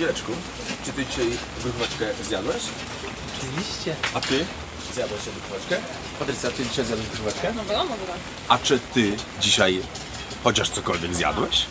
Jureczku, czy ty dzisiaj wychoweczkę zjadłeś? Oczywiście. A ty? Zjadłeś się wychoweczkę? Patrycja, ty dzisiaj zjadłeś wychoweczkę? No wiadomo, że tak. A czy ty dzisiaj chociaż cokolwiek zjadłeś?